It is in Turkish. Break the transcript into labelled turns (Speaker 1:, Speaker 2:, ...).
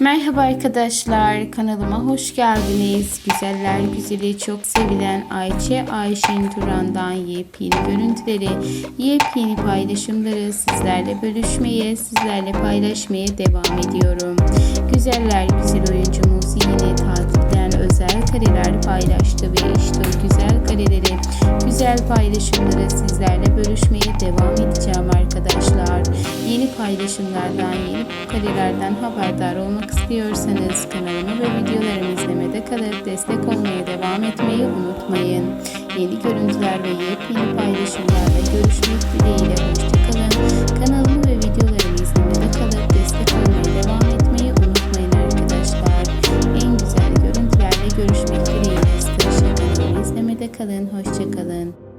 Speaker 1: Merhaba arkadaşlar kanalıma hoş geldiniz. Güzeller güzeli çok sevilen Ayçe Ayşin Turan'dan yepyeni görüntüleri, yepyeni paylaşımları sizlerle bölüşmeye, sizlerle paylaşmaya devam ediyorum. Güzeller güzel oyuncumuz yine tatilden özel kareler paylaştı ve işte o güzel kareleri, güzel paylaşımları sizlerle bölüşmeye devam edeceğim arkadaşlar paylaşımlardan, yeni karelerden haberdar olmak istiyorsanız kanalıma ve videolarımı izlemede kalıp destek olmaya devam etmeyi unutmayın. Yeni görüntüler ve yepyeni paylaşımlarla görüşmek dileğiyle hoşçakalın. Kanalımı ve videolarımı izlemede kalıp destek olmaya devam etmeyi unutmayın arkadaşlar. En güzel görüntülerle görüşmek dileğiyle. Hoşçakalın. İzlemede kalın. Hoşçakalın.